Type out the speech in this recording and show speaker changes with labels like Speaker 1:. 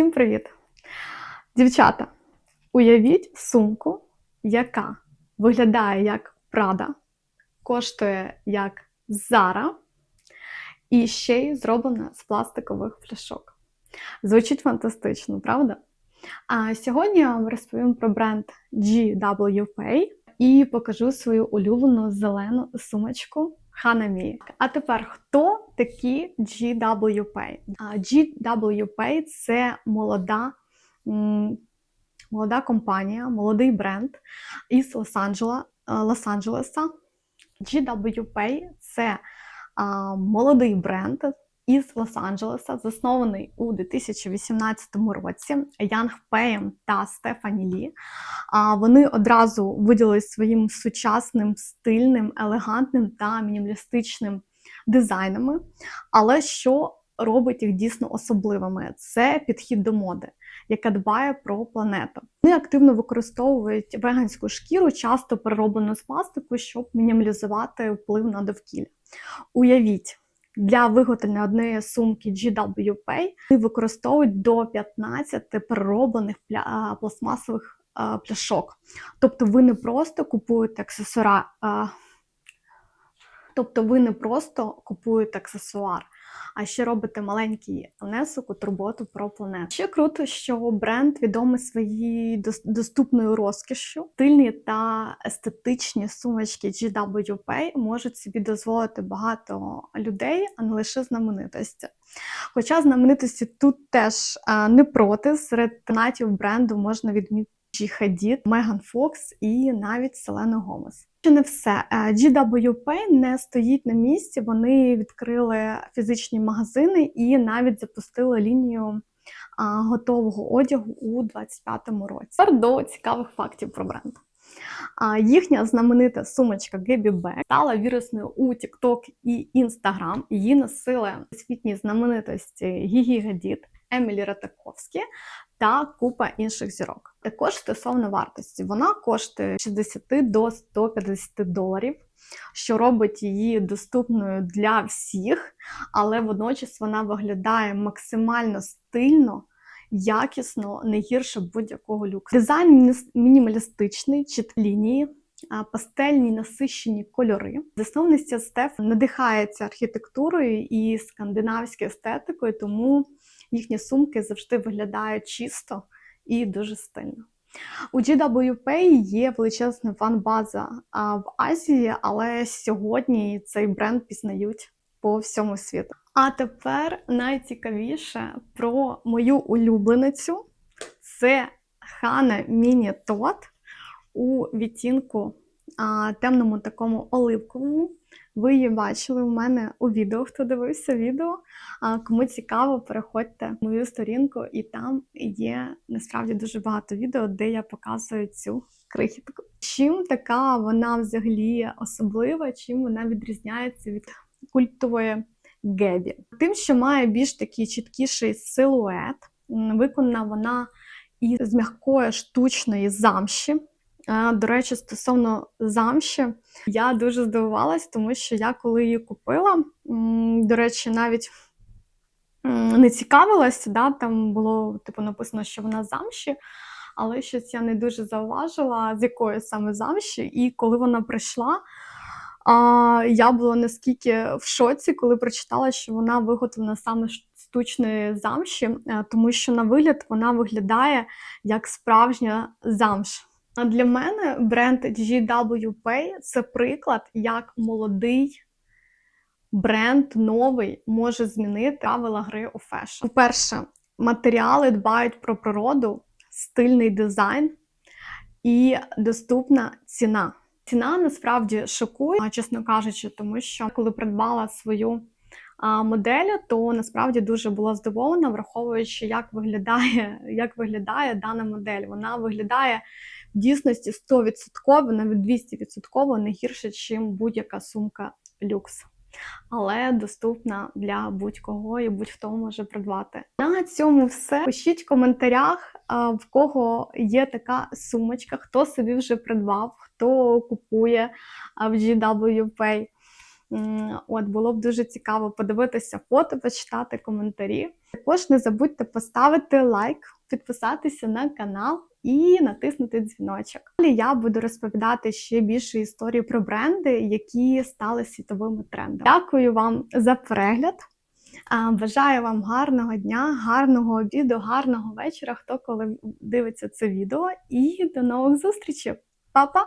Speaker 1: Всім привіт! Дівчата, уявіть сумку, яка виглядає як Prada, коштує як Zara і ще й зроблена з пластикових пляшок. Звучить фантастично, правда? А сьогодні я вам розповім про бренд GWP і покажу свою улюблену зелену сумочку Hanami. А тепер хто такі GWP? GWP – це молода, молода компанія, молодий бренд із Лос-Анджелеса. Лос-Анджелеса. GWP – це а, молодий бренд із Лос-Анджелеса, заснований у 2018 році Янг Пеєм та Стефані Лі. А Вони одразу виділились своїм сучасним, стильним, елегантним та мінімалістичним дизайнами. Але що робить їх дійсно особливими? Це підхід до моди, яка дбає про планету. Вони активно використовують веганську шкіру, часто перероблену з пластику, щоб мінімалізувати вплив на довкілля. Уявіть. Для виготовлення однієї сумки GWP використовують до 15 перероблених пластмасових пляшок. Тобто ви не просто купуєте аксесуара, а... тобто ви не просто купуєте аксесуар, а ще робите маленький внесок у турботу про планету. Ще круто, що бренд відомий своєю доступною розкішшю. Стильні та естетичні сумочки GWP можуть собі дозволити багато людей, а не лише знаменитості. Хоча знаменитості тут теж не проти, серед фанатів бренду можна відмітити Хадід, Меган Фокс і навіть Селену Гомес. Ще не все. GWP не стоїть на місці. Вони відкрили фізичні магазини і навіть запустили лінію готового одягу у 2025 році. Тепер до цікавих фактів про бренд. Їхня знаменита сумочка Gabby Bag стала вірусною у TikTok і Instagram. Її носили світні знаменитості Гігі Гадіт, Емілі Ратаковські та купа інших зірок. Також стосовно вартості, вона коштує 60 до 150 доларів, що робить її доступною для всіх, але водночас вона виглядає максимально стильно. Якісно, не гірше будь-якого люксу. Дизайн мінімалістичний, чіткі лінії, пастельні насищені кольори. Засновниця Стеф надихається архітектурою і скандинавською естетикою, тому їхні сумки завжди виглядають чисто і дуже стильно. У GWP є величезна фан-база в Азії, але сьогодні цей бренд пізнають по всьому світу. А тепер найцікавіше про мою улюбленицю це Хана Міні Тот у відтінку темному такому оливковому. Ви її бачили у мене у відео, хто дивився відео. А кому цікаво, переходьте в мою сторінку, і там є насправді дуже багато відео, де я показую цю крихітку. Чим така вона взагалі особлива, чим вона відрізняється від культової гебі? Тим, що має більш такий чіткіший силует, виконана вона із м'якої штучної замші. До речі, стосовно замші, я дуже здивувалась, тому що я коли її купила, до речі, навіть не цікавилася, да, там було типу написано, що вона замші, але щось я не дуже зауважила, з якої саме замші. І коли вона прийшла, я була наскільки в шоці, коли прочитала, що вона виготовлена саме штучної замші, е, тому що на вигляд вона виглядає як справжня замш. А для мене бренд GWP це приклад, як молодий бренд новий може змінити правила гри у фешн. По-перше, матеріали дбають про природу, стильний дизайн і доступна ціна. Ціна насправді шокує, чесно кажучи, тому що коли придбала свою модель, то насправді дуже була здивована, враховуючи, як виглядає, як виглядає дана модель. Вона виглядає дійсності 100%, навіть 200% не гірше, ніж будь-яка сумка люкс. Але доступна для будь-кого і будь-хто може придбати. На цьому все. Пишіть в коментарях, в кого є така сумочка, хто собі вже придбав, хто купує в GWP. От було б дуже цікаво подивитися фото, почитати коментарі. Також не забудьте поставити лайк, підписатися на канал і натиснути дзвіночок. Далі я буду розповідати ще більше історії про бренди, які стали світовими трендами. Дякую вам за перегляд. Бажаю вам гарного дня, гарного обіду, гарного вечора, хто коли дивиться це відео. І до нових зустрічей. Па-па!